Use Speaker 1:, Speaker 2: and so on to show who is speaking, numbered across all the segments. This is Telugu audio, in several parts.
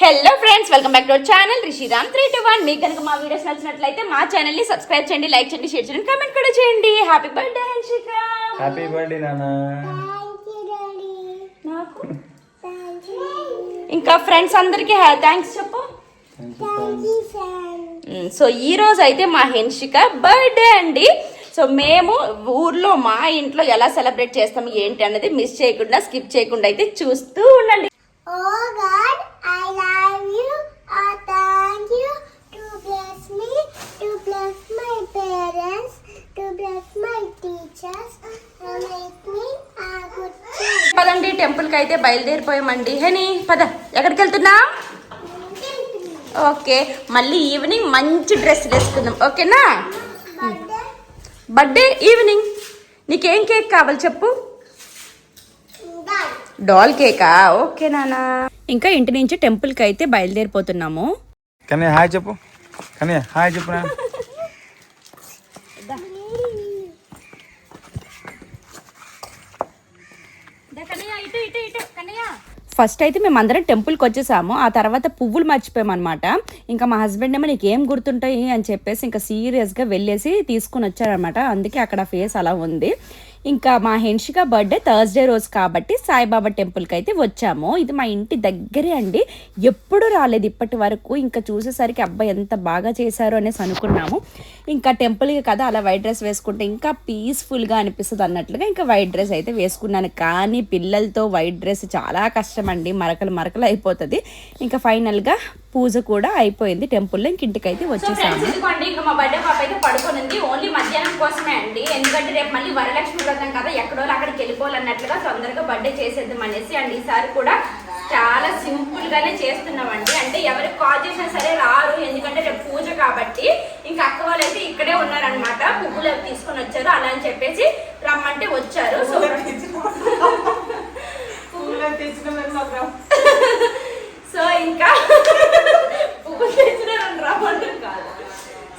Speaker 1: Hello friends welcome back to our channel Rishiram three two one మీకు కనుక మా వీడియోస్ నచ్చినట్లయితే మా ఛానల్ని సబ్స్క్రైబ్ చేయండి లైక్ చేయండి షేర్ చేయండి కామెంట్ కూడా చేయండి. Happy birthday Hanshika
Speaker 2: happy birthday నాన్న.
Speaker 1: నాకు? ఇంకా ఫ్రెండ్స్ అందరికి థ్యాంక్స్ చెప్పు. సో ఈ రోజు అయితే మా హెన్షిక బర్త్డే అండి. సో మేము ఊర్లో మా ఇంట్లో ఎలా సెలబ్రేట్ చేస్తాం ఏంటి అనేది మిస్ చేయకుండా స్కిప్ చేయకుండా అయితే చూస్తూ ఉండండి.
Speaker 3: Oh
Speaker 1: పదండి టెంపుల్కి అయితే బయలుదేరిపోయామండి. హెనీ పద ఎక్కడికి వెళ్తున్నా ఓకే మళ్ళీ ఈవినింగ్ మంచి డ్రెస్ వేసుకుందాం. ఓకేనా? Birthday evening. నీకేం కేక్ కావాలి చెప్పు? డాల్ కేకా ఓకే నానా ఇంకా ఇంటి నుంచి టెంపుల్కి అయితే బయలుదేరిపోతున్నాము.
Speaker 2: కానీ హాయ్ చెప్పు. కానీ హాయ్ చెప్పు
Speaker 1: ఫస్ట్ అయితే మేము అందరం టెంపుల్కి వచ్చేసాము. ఆ తర్వాత పువ్వులు మర్చిపోయాం అనమాట ఇంకా మా హస్బెండ్ ఏమో నీకు ఏం గుర్తుంటాయి అని చెప్పేసి ఇంకా సీరియస్గా వెళ్ళేసి తీసుకుని వచ్చారనమాట అందుకే అక్కడ ఫేస్ అలా ఉంది. ఇంకా మా హెన్షిక బర్త్డే థర్స్డే రోజు కాబట్టి సాయిబాబా టెంపుల్కి అయితే వచ్చాము. ఇది మా ఇంటి దగ్గరే అండి. ఎప్పుడు రాలేదు ఇప్పటి వరకు. ఇంకా చూసేసరికి అబ్బాయి ఎంత బాగా చేశారు అనేసి అనుకున్నాము. ఇంకా టెంపుల్కి కదా అలా వైట్ డ్రెస్ వేసుకుంటే ఇంకా పీస్ఫుల్గా అనిపిస్తుంది అన్నట్లుగా ఇంకా వైట్ డ్రెస్ అయితే వేసుకున్నాను. కానీ పిల్లలతో వైట్ డ్రెస్ చాలా కష్టం అండి. మరకలు మరకలు అయిపోతుంది. ఇంకా ఫైనల్గా పూజ కూడా అయిపోయింది టెంపుల్లో. ఇంక ఇంటికి అయితే వచ్చేసాము. ఇంకా మా బర్త్డే పాప అయితే పడుకోనుంది ఓన్లీ మధ్యాహ్నం కోసమే అండి. ఎందుకంటే రేపు మళ్ళీ వరలక్ష్మి వ్రతం కదా ఎక్కడో అక్కడికి వెళ్ళిపోవాలన్నట్లుగా తొందరగా బర్త్డే చేసేద్దాం అనేసి. అండ్ ఈసారి కూడా చాలా సింపుల్ గానే చేస్తున్నామండి. అంటే ఎవరికి కాల్ చేసినా సరే రారు ఎందుకంటే రేపు పూజ కాబట్టి. ఇంకా అక్క వాళ్ళు అయితే ఇక్కడే ఉన్నారనమాట పువ్వులు అవి తీసుకొని వచ్చారు అలా అని చెప్పేసి రమ్మంటే వచ్చారు. సో సో ఇంకా పువ్వులు తెచ్చిన రమ్మంటారు కాదు.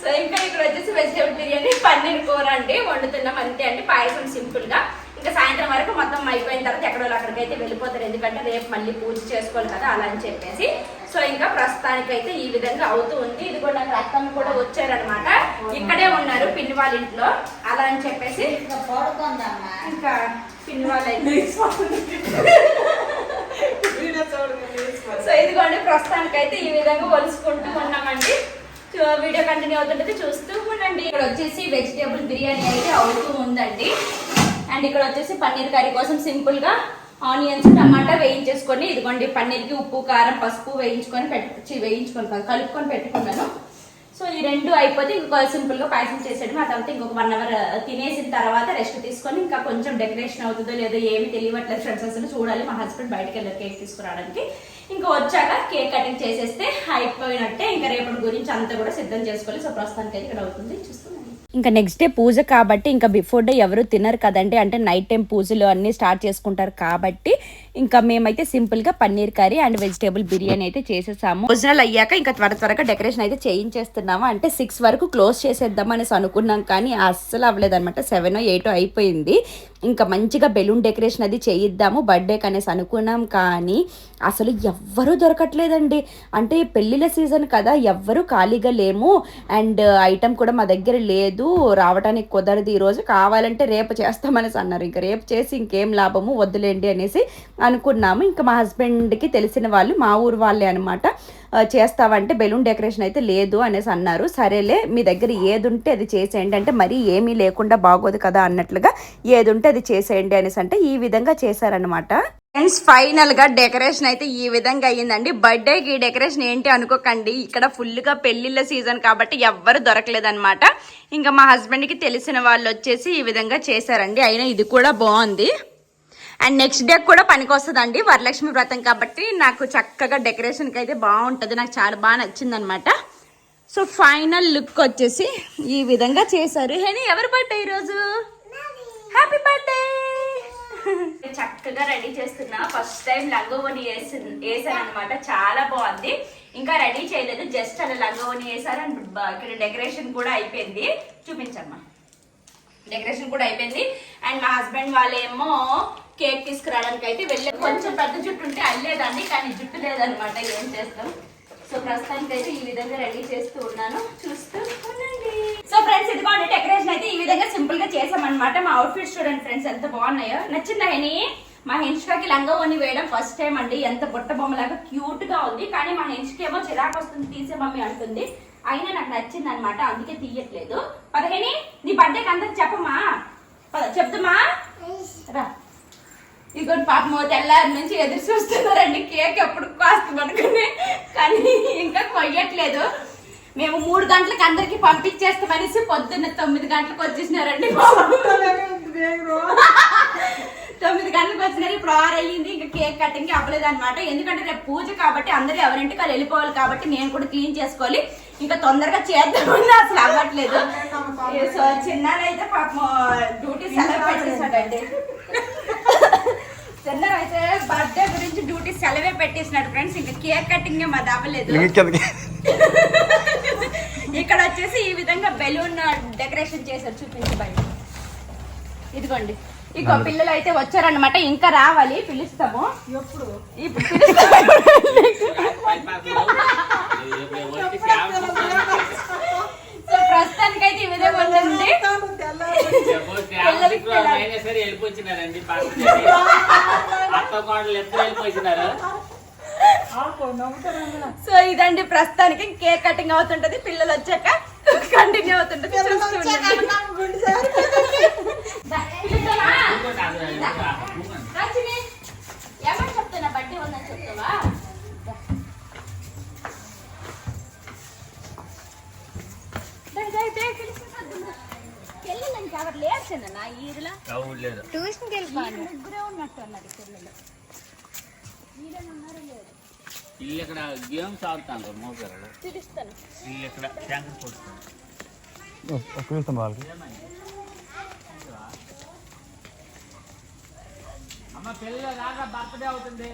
Speaker 1: సో ఇంకా ఇక్కడ వచ్చేసి వెజిటేబుల్ బిర్యానీ పన్నీర్ కూర అండి వండుతున్నాం. అంతే అండి పాయసం సింపుల్గా. ఇంకా సాయంత్రం వరకు మొత్తం అయిపోయిన తర్వాత ఎక్కడో అక్కడికి అయితే వెళ్ళిపోతారు. ఎందుకంటే రేపు మళ్ళీ పూజ చేసుకోవాలి కదా అలా అని చెప్పేసి. సో ఇంకా ప్రస్తుతానికి అయితే ఈ విధంగా అవుతూ ఉంది. ఇది కూడా నాకు అత్తమ్మ కూడా వచ్చారనమాట ఇక్కడే ఉన్నారు పిన్ని వాళ్ళ ఇంట్లో. అలా అని చెప్పేసి. ఇంకా పిన్ని వాళ్ళ సో ఇదిగోండి ప్రస్తుతానికి అయితే ఈ విధంగా ఒలుసుకుంటూ ఉన్నామండి. వీడియో కంటిన్యూ అవుతుంటే చూస్తూ ఉండండి. ఇక్కడ వచ్చేసి వెజిటేబుల్ బిర్యానీ అయితే అవుతూ ఉందండి. అండ్ ఇక్కడ వచ్చేసి పన్నీర్ కర్రీ కోసం సింపుల్గా ఆనియన్స్ టమాటా వేయించేసుకొని ఇదిగోండి పన్నీర్కి ఉప్పు కారం పసుపు వేయించుకొని పెట్టి వేయించుకొని కలుపుకొని పెట్టుకున్నాను. సో ఈ రెండు అయిపోతే ఇంకొక సింపుల్గా పాయసం చేసేయడం ఆ తర్వాత ఇంకొక వన్ అవర్ uh, తినేసిన తర్వాత రెస్ట్ తీసుకొని ఇంకా కొంచెం డెకరేషన్ అవుతుందో లేదో ఏమి తెలియట్లేదు ఫ్రెండ్స్ అసలు చూడాలి. మా హస్బెండ్ బయటకు వెళ్ళారు కేక్ తీసుకురావడానికి. ఇంకా వచ్చాక కేక్ కటింగ్ చేసేస్తే అయిపోయినట్టే ఇంకా రేపటి గురించి అంతా కూడా సిద్ధం చేసుకోవాలి. సో ప్రస్తుతానికి ఇక్కడ అవుతుంది. చూస్తున్నాను. ఇంకా నెక్స్ట్ డే పూజ కాబట్టి ఇంకా బిఫోర్ డే ఎవరు తినరు కదండి. అంటే నైట్ టైం పూజలు అన్నీ స్టార్ట్ చేసుకుంటారు కాబట్టి ఇంకా మేమైతే సింపుల్గా paneer curry and vegetable biryani అయితే చేసేసాము. భోజనాలు అయ్యాక ఇంకా త్వర త్వరగా డెకరేషన్ అయితే చేయించేస్తున్నాము. అంటే సిక్స్ వరకు క్లోజ్ చేసేద్దాం అనేసి అనుకున్నాం కానీ అస్సలు అవ్వలేదన్నమాట. సెవెన్ ఎయిట్ అయిపోయింది. ఇంకా మంచిగా బెలూన్ డెకరేషన్ అది చేయిద్దాము బర్త్డేకి అనేసి అనుకున్నాం కానీ అసలు ఎవ్వరూ దొరకట్లేదండి. అంటే పెళ్ళిళ్ళ సీజన్ కదా ఎవ్వరూ ఖాళీగా లేము. అండ్ ఐటమ్ కూడా మా దగ్గర లేదు. రావడానికి కుదరదు. ఈరోజు కావాలంటే రేపు చేస్తామనేసి అన్నారు. ఇంకా రేపు చేసి ఇంకేం లాభము వద్దులేండి అనేసి అనుకున్నాము. ఇంకా మా హస్బెండ్కి తెలిసిన వాళ్ళు మా ఊరు వాళ్ళే అనమాట చేస్తావంటే బెలూన్ డెకరేషన్ అయితే లేదు అనేసి అన్నారు. సరేలే మీ దగ్గర ఏది ఉంటే అది చేసేయండి. అంటే మరీ ఏమీ లేకుండా బాగోదు కదా అన్నట్లుగా ఏది ఉంటే అది చేసేయండి అనేసి అంటే ఈ విధంగా చేశారనమాట ఫ్రెండ్స్ ఫైనల్గా డెకరేషన్ అయితే ఈ విధంగా అయ్యిందండి. బర్త్డే కి డెకరేషన్ ఏంటి అనుకోకండి. ఇక్కడ ఫుల్గా పెళ్ళిళ్ళ సీజన్ కాబట్టి ఎవ్వరు దొరకలేదన్నమాట. ఇంకా మా హస్బెండ్కి తెలిసిన వాళ్ళు వచ్చేసి ఈ విధంగా చేశారండి. అయినా ఇది కూడా బాగుంది. అండ్ నెక్స్ట్ డే కూడా పనికి వస్తుందండి. వరలక్ష్మి వ్రతం కాబట్టి నాకు చక్కగా డెకరేషన్కి అయితే బాగుంటుంది. నాకు చాలా బాగా నచ్చింది అనమాట సో ఫైనల్ లుక్ వచ్చేసి ఈ విధంగా చేశారు. హేని ఎవరు బర్త్డే ఈరోజు? హ్యాపీ బర్త్డే చక్కగా రెడీ చేస్తున్నా. ఫస్ట్ టైం లంగోవని వేసి వేసాను అనమాట చాలా బాగుంది. ఇంకా రెడీ చేయలేదు. జస్ట్ అలా లంగోవని వేసారు. అండ్ ఇక్కడ డెకరేషన్ కూడా అయిపోయింది. చూపించమ్మా. డెకరేషన్ కూడా అయిపోయింది. అండ్ మా హస్బెండ్ వాళ్ళేమో కేక్ తీసుకురావడానికి అయితే వెళ్ళే కొంచెం పెద్ద జుట్టు ఉంటే అల్లేదాన్ని కానీ జుట్టు లేదనమాట ఏం చేస్తాం? సో ప్రస్తుతానికి అయితే ఈ విధంగా రెడీ చేస్తూ ఉన్నాను. చూస్తూ ఉండండి. సో ఫ్రెండ్స్ ఇదిగోండి డెకరేషన్ అయితే ఈ విధంగా సింపుల్గా చేసామన్నమాట మా అవుట్ఫిట్ చూడండి ఫ్రెండ్స్ ఎంత బాగున్నాయో. నచ్చిందా హెని? మా హెన్స్కాకి లంగవని వేయడం ఫస్ట్ టైం అండి. ఎంత బుట్ట బొమ్మలాగా క్యూట్గా ఉంది. కానీ మా హెన్స్కి ఏమో చిరాకు వస్తుంది తీసే మమ్మీ అంటుంది. అయినా నాకు నచ్చింది అనమాట అందుకే తీయట్లేదు. పదహేని నీ బర్త్డేకి అందరికి చెప్పమ్మా. పద రా. ఇదిగోండి పాపం తెల్లారి నుంచి ఎదురు చూస్తున్నారండి. కేక్ ఎప్పుడు కాస్త పడుకుని కానీ ఇంకా కొయ్యట్లేదు. మేము మూడు గంటలకు అందరికి పంపించేస్తామనేసి పొద్దున్న తొమ్మిది గంటలకు వచ్చేసినారండి తొమ్మిది గంటలకు వచ్చినారు ఇప్పుడు ఆరు అయ్యింది ఇంకా కేక్ కటింగ్ అవ్వలేదు అనమాట ఎందుకంటే రేపు పూజ కాబట్టి అందరూ ఎవరింటికి వాళ్ళు వెళ్ళిపోవాలి కాబట్టి నేను కూడా క్లీన్ చేసుకోవాలి. ఇంకా తొందరగా చేద్దామని అసలు అవ్వట్లేదు. సో చిన్నారైతే పాపం డ్యూటీ సెలవు పెట్టేసాడండి చిన్న అయితే బర్త్డే గురించి డ్యూటీ సెలవే పెట్టేసినాడు ఫ్రెండ్స్ ఇంకా కేక్ కటింగ్ మాది అవ్వలేదు. ఇక్కడ వచ్చేసి ఈ విధంగా బెలూన్ డెకరేషన్ చేశారు చూపించి బయట ఇదిగోండి. ఇక పిల్లలు అయితే వచ్చారన్నమాట. ఇంకా రావాలి పిలుస్తాము. ఎప్పుడు? సో ప్రస్తుతానికైతే ఈ విధంగా ఉంటుంది
Speaker 4: వెళ్ళిపోయినారండి అత్త కోడలు ఎప్పుడు వెళ్ళిపోయినారు?
Speaker 1: సో ఇదండి ప్రస్తుతానికి కేక్ కటింగ్ అవుతుంటది పిల్లలు వచ్చాక కంటిన్యూ అవుతుంటది
Speaker 4: ఇల్లు ఇక్కడ గేమ్స్ ఆడుతాను మోగారు
Speaker 1: చూపిస్తాను
Speaker 4: ఇల్లు ఇక్కడ ట్యాంక్ కొడుతుంది
Speaker 2: పిలుస్తాం వాళ్ళకి.
Speaker 4: అమ్మ పిల్లలు రాగా బర్త్డే అవుతుంది.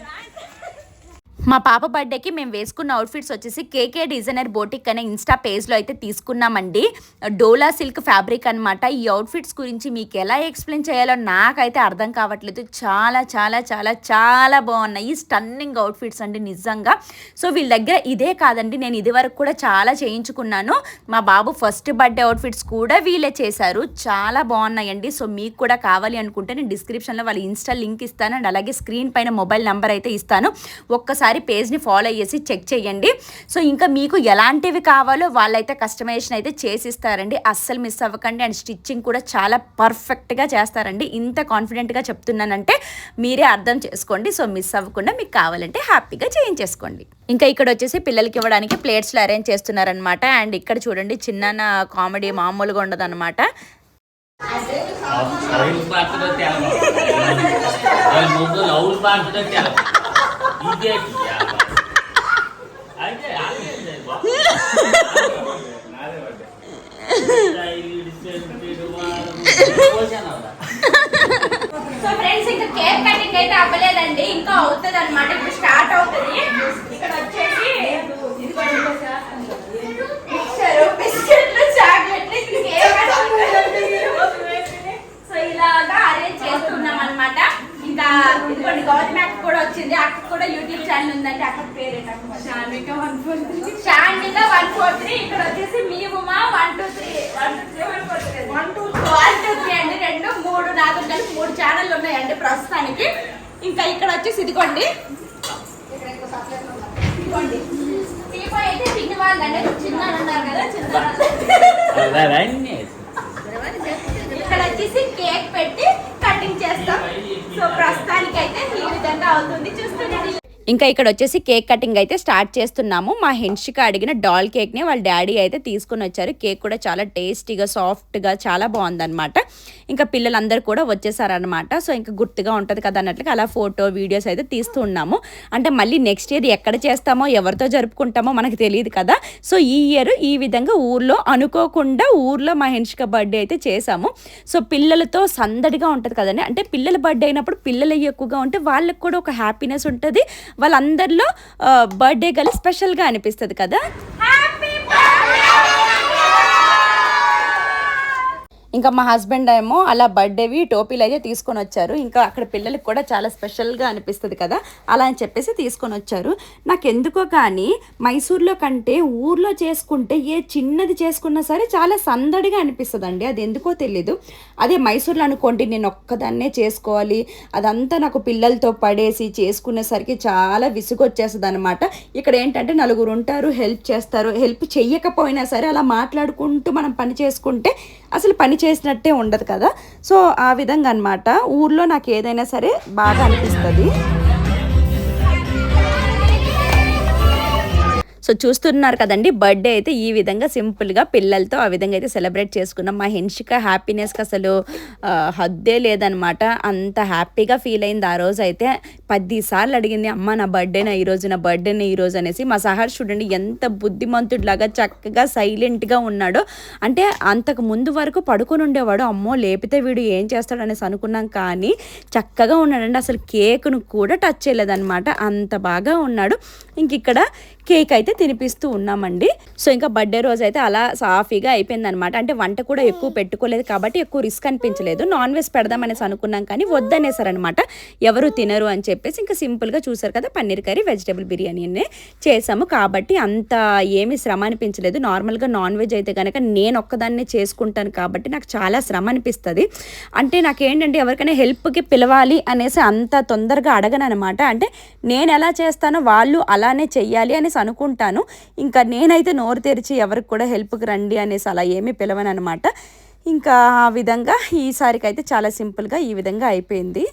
Speaker 5: మా పాప బర్త్డేకి మేము వేసుకున్న అవుట్ఫిట్స్ వచ్చేసి కేకే డిజైనర్ బోటిక్ అనే ఇన్స్టా పేజ్లో అయితే తీసుకున్నామండి. డోలా సిల్క్ ఫ్యాబ్రిక్ అన్నమాట. ఈ అవుట్ఫిట్స్ గురించి మీకు ఎలా ఎక్స్ప్లెయిన్ చేయాలో నాకైతే అర్థం కావట్లేదు. చాలా చాలా చాలా చాలా బాగున్నాయి. స్టన్నింగ్ అవుట్ఫిట్స్ అండి నిజంగా. సో వీళ్ళ దగ్గర ఇదే కాదండి. నేను ఇది వరకు కూడా చాలా చేయించుకున్నాను. మా బాబు ఫస్ట్ బర్త్డే అవుట్ఫిట్స్ కూడా వీళ్ళే చేశారు. చాలా బాగున్నాయండి. సో మీకు కూడా కావాలి అనుకుంటే నేను డిస్క్రిప్షన్లో వాళ్ళ ఇన్స్టా లింక్ ఇస్తాను. అండ్ అలాగే స్క్రీన్ పైన మొబైల్ నెంబర్ అయితే ఇస్తాను. ఒక్కసారి పేజ్ని ఫాలో అయ్యేసి చెక్ చేయండి. సో ఇంకా మీకు ఎలాంటివి కావాలో వాళ్ళైతే కస్టమైజేషన్ అయితే చేసిస్తారండి. అస్సలు మిస్ అవ్వకండి. అండ్ స్టిచ్చింగ్ కూడా చాలా పర్ఫెక్ట్గా చేస్తారండి. ఇంత కాన్ఫిడెంట్గా చెప్తున్నానంటే మీరే అర్థం చేసుకోండి. సో మిస్ అవ్వకుండా మీకు కావాలంటే హ్యాపీగా చేయించేసుకోండి ఇంకా ఇక్కడ వచ్చేసి పిల్లలకి ఇవ్వడానికి ప్లేట్స్లో అరేంజ్ చేస్తున్నారనమాట. అండ్ ఇక్కడ చూడండి చిన్న కామెడీ మామూలుగా ఉండదన్నమాట
Speaker 4: అవుల్ బర్త్డే తెలవ
Speaker 1: సో ఫ్రెండ్స్ ఇంకా కేక్ కటింగ్ అయితే అవ్వలేదండి. ఇంకా అవుతుంది అనమాట ఇప్పుడు స్టార్ట్ అవుతుంది. ఇక్కడ వచ్చేసి. మిక్చరు, బిస్కెట్లు చాక్లెట్లు ఇక్కడ కేక్ సో ఇలాగా అరేంజ్ చేస్తున్నాం అనమాట ఇంకా ఇదిగోండి కూడా వచ్చింది. అక్క కూడా యూట్యూబ్ ఛానల్ ఉందండి. అక్క పేరు Shanvika one four three. Shanvika one four three. ఇక్కడ వచ్చేసి మీ Uma one two three. One two three one four three. One two one two three అండి. రెండు మూడు నాలుగు కలిపి మూడు ఛానల్ ఉన్నాయండి ప్రస్తుతానికి. ఇంకా ఇక్కడ వచ్చేసి ఇదిగోండి. ఇదిగోండి. టీపా అయితే పిన్ని వాళ్ళండి. చిన్న ఉన్నారు కదా చిన్న ఇక్కడ వచ్చేసి కేక్ పెట్టి కటింగ్ చేస్తాం. సో ప్రస్తుతానికి అయితే విధంగా అవుతుంది. చూస్తుండండి
Speaker 5: ఇంకా ఇక్కడ వచ్చేసి కేక్ కటింగ్ అయితే స్టార్ట్ చేస్తున్నాము. మా హెన్షిక అడిగిన డాల్ కేక్ని వాళ్ళ డాడీ అయితే తీసుకుని వచ్చారు. కేక్ కూడా చాలా టేస్టీగా సాఫ్ట్గా చాలా బాగుందన్నమాట. ఇంకా పిల్లలందరూ కూడా వచ్చేసారనమాట సో ఇంకా గుర్తుగా ఉంటుంది కదా అన్నట్లుగా అలా ఫోటో వీడియోస్ అయితే తీస్తూ ఉన్నాము. అంటే మళ్ళీ నెక్స్ట్ ఇయర్ ఎక్కడ చేస్తామో ఎవరితో జరుపుకుంటామో మనకు తెలియదు కదా. సో ఈ ఇయర్ ఈ విధంగా ఊర్లో అనుకోకుండా ఊర్లో మా హెన్షిక బర్త్డే అయితే చేసాము సో పిల్లలతో సందడిగా ఉంటుంది కదండి. అంటే పిల్లల బర్త్డే అయినప్పుడు పిల్లలు ఎక్కువగా ఉంటే వాళ్ళకి కూడా ఒక హ్యాపీనెస్ ఉంటుంది. వాళ్ళందరిలో బర్త్డే గల స్పెషల్గా అనిపిస్తుంది కదా. ఇంకా మా హస్బెండ్ ఏమో అలా బర్త్డేవి టోపీలు అయితే తీసుకొని వచ్చారు. ఇంకా అక్కడ పిల్లలకి కూడా చాలా స్పెషల్గా అనిపిస్తుంది కదా అలా అని చెప్పేసి తీసుకొని వచ్చారు. నాకు ఎందుకో కానీ మైసూర్లో కంటే ఊర్లో చేసుకుంటే ఏ చిన్నది చేసుకున్నా సరే చాలా సందడిగా అనిపిస్తుంది అండి అది ఎందుకో తెలీదు. అదే మైసూర్లో అనుకోండి నేను ఒక్కదాన్నే చేసుకోవాలి. అదంతా నాకు పిల్లలతో పడేసి చేసుకునేసరికి చాలా విసుగొచ్చేస్తుంది అనమాట ఇక్కడ ఏంటంటే నలుగురు ఉంటారు హెల్ప్ చేస్తారు. హెల్ప్ చెయ్యకపోయినా సరే అలా మాట్లాడుకుంటూ మనం పని చేసుకుంటే అసలు పని చేసినట్టే ఉండదు కదా. సో ఆ విధంగా అనమాట ఊర్లో నాకు ఏదైనా సరే బాగా అనిపిస్తుంది. సో చూస్తున్నారు కదండి బర్త్డే అయితే ఈ విధంగా సింపుల్గా పిల్లలతో ఆ విధంగా అయితే సెలబ్రేట్ చేసుకున్నాం. మా హెన్షిక హ్యాపీనెస్కి అసలు హద్దే లేదనమాట అంత హ్యాపీగా ఫీల్ అయింది ఆ రోజు అయితే. పదిసార్లు అడిగింది అమ్మ నా బర్త్డేనా ఈ రోజు నా బర్త్డేనా ఈ రోజు? అనేసి. మా సహర్ చూడండి ఎంత బుద్ధిమంతుడిలాగా చక్కగా సైలెంట్గా ఉన్నాడో. అంటే అంతకు ముందు వరకు పడుకొని ఉండేవాడు అమ్మో లేపితే వీడు ఏం చేస్తాడు? అనేసి అనుకున్నాం కానీ చక్కగా ఉన్నాడండి. అసలు కేక్ను కూడా టచ్ చేయలేదన్నమాట. అంత బాగా ఉన్నాడు. ఇంక ఇక్కడ కేక్ అయితే తినిపిస్తూ ఉన్నామండి. సో ఇంకా బర్త్డే రోజు అయితే అలా సాఫీగా అయిపోయింది అనమాట అంటే వంట కూడా ఎక్కువ పెట్టుకోలేదు కాబట్టి ఎక్కువ రిస్క్ అనిపించలేదు. నాన్ వెజ్ పెడదామనేసి అనుకున్నాం కానీ వద్దనేసారనమాట ఎవరు తినరు అని చెప్పేసి ఇంకా సింపుల్గా చూసారు కదా పన్నీర్ కర్రీ వెజిటేబుల్ బిర్యానీనే చేసాము. కాబట్టి అంత ఏమీ శ్రమ అనిపించలేదు. నార్మల్గా నాన్ వెజ్ అయితే కనుక నేను ఒక్కదాన్నే చేసుకుంటాను కాబట్టి నాకు చాలా శ్రమ అనిపిస్తుంది. అంటే నాకేంటంటే ఎవరికైనా హెల్ప్కి పిలవాలి అనేసి అంత తొందరగా అడగను అనమాట అంటే నేను ఎలా చేస్తానో వాళ్ళు అలానే చెయ్యాలి అనేసి అనుకుంటాను. ఇంకా నేనైతే నోరు తెరిచి ఎవరికి కూడా హెల్ప్కి రండి అనేసి అలా ఏమీ పిలవను అనమాట ఇంకా ఆ విధంగా ఈసారికి అయితే చాలా సింపుల్గా ఈ విధంగా అయిపోయింది.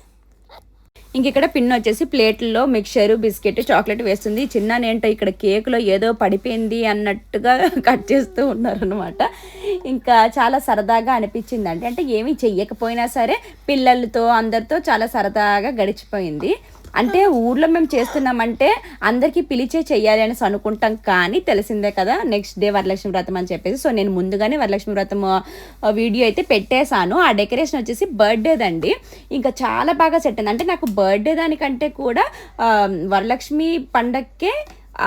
Speaker 5: ఇంక ఇక్కడ పిన్ వచ్చేసి ప్లేట్లో మిక్చర్ బిస్కెట్ చాక్లెట్ వేస్తుంది. చిన్న ఏంటో ఇక్కడ కేకులో ఏదో పడిపోయింది అన్నట్టుగా కట్ చేస్తూ ఉన్నారనమాట ఇంకా చాలా సరదాగా అనిపించిందండి. అంటే ఏమీ చెయ్యకపోయినా సరే పిల్లలతో అందరితో చాలా సరదాగా గడిచిపోయింది. అంటే ఊర్లో మేము చేస్తున్నామంటే అందరికీ పిలిచే చెయ్యాలి అనేసి అనుకుంటాం కానీ తెలిసిందే కదా నెక్స్ట్ డే వరలక్ష్మి వ్రతం అని చెప్పేసి. సో నేను ముందుగానే వరలక్ష్మి వ్రతం వీడియో అయితే పెట్టేశాను. ఆ డెకరేషన్ వచ్చేసి బర్త్డేదండి ఇంకా చాలా బాగా సెట్ అయింది. అంటే నాకు బర్త్డే దానికంటే కూడా వరలక్ష్మి పండక్కే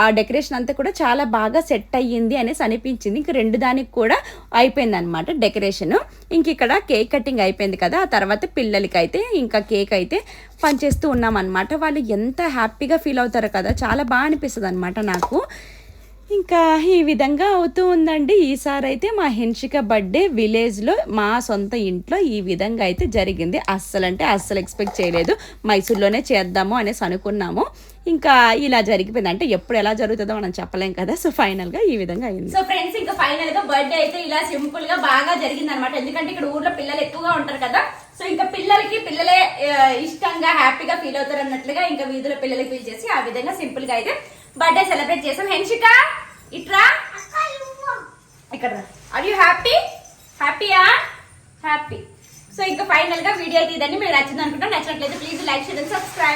Speaker 5: ఆ డెకరేషన్ అంతా కూడా చాలా బాగా సెట్ అయ్యింది అనేసి అనిపించింది. ఇంక రెండు దానికి కూడా అయిపోయింది అనమాట డెకరేషన్. ఇంక ఇక్కడ కేక్ కటింగ్ అయిపోయింది కదా ఆ తర్వాత పిల్లలకి అయితే ఇంకా కేక్ అయితే పనిచేస్తూ ఉన్నాం అనమాట వాళ్ళు ఎంత హ్యాపీగా ఫీల్ అవుతారు కదా చాలా బాగా అనిపిస్తుంది అనమాట నాకు. ఇంకా ఈ విధంగా అవుతూ ఉందండి. ఈసారి అయితే మా హెన్షిక బర్త్డే విలేజ్లో మా సొంత ఇంట్లో ఈ విధంగా అయితే జరిగింది. అస్సలంటే అస్సలు ఎక్స్పెక్ట్ చేయలేదు. మైసూర్లోనే చేద్దాము అనేసి అనుకున్నాము. ఇంకా ఇలా జరిగిపోయింది. అంటే ఎప్పుడు ఎలా జరుగుతుందో మనం చెప్పలేం కదా. సో ఫైనల్గా ఈ విధంగా అయింది.
Speaker 1: సో ఫ్రెండ్స్ ఇంకా ఫైనల్గా బర్త్డే అయితే ఇలా సింపుల్గా బాగా జరిగింది అనమాట ఎందుకంటే ఇక్కడ ఊర్లో పిల్లలు ఎక్కువగా ఉంటారు కదా. సో ఇంకా పిల్లలకి పిల్లలే ఇష్టంగా హ్యాపీగా ఫీల్ అవుతారు అన్నట్లుగా ఇంకా వీధిలో పిల్లలకి చేసి ఆ విధంగా సింపుల్గా అయితే బర్త్డే సెలబ్రేట్ చేసాం. హెన్షిక ఇట్రా. ఇక్కడ ఆర్ యూ హ్యాపీ హ్యాపీయా హ్యాపీ సో ఇంకా ఫైనల్గా వీడియో అయితే ఇదండి. మీరు నచ్చింది అనుకుంటా నచ్చినట్లయితే ప్లీజ్ లైక్ చేయండి సబ్స్క్రైబ్